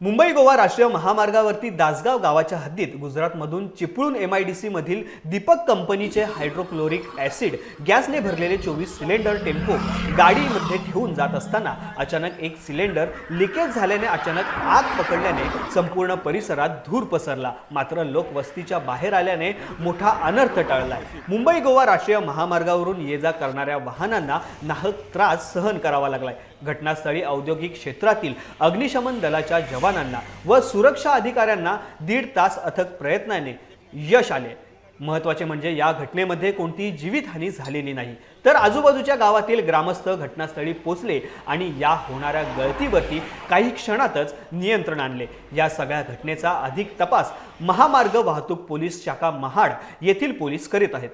मुंबई गोवा राष्ट्रीय महामार्गावरती दासगाव गावाच्या हद्दीत गुजरातमधून चिपळूण एम आय डी सीमधील दीपक कंपनीचे हायड्रोक्लोरिक ॲसिड गॅसने भरलेले चोवीस सिलेंडर टेम्पो गाडीमध्ये ठेवून जात असताना अचानक एक सिलेंडर लिकेज झाल्याने अचानक आग पकडल्याने संपूर्ण परिसरात धूर पसरला. मात्र लोक वस्तीच्या बाहेर आल्याने मोठा अनर्थ टळला मुंबई गोवा राष्ट्रीय महामार्गावरून ये जा करणाऱ्या वाहनांना नाहक त्रास सहन करावा लागलाय. घटनास्थळी औद्योगिक क्षेत्रातील अग्निशमन दलाच्या जवान जवानांना व सुरक्षा अधिकाऱ्यांना दीड तास अथक प्रयत्नाने यश आले. महत्त्वाचे म्हणजे या घटनेमध्ये कोणतीही जीवितहानी झालेली नाही. तर आजूबाजूच्या गावातील ग्रामस्थ घटनास्थळी पोचले आणि या होणाऱ्या गळतीवरती काही क्षणातच नियंत्रण आणले. या सगळ्या घटनेचा अधिक तपास महामार्ग वाहतूक पोलीस शाखा महाड येथील पोलीस करीत आहेत.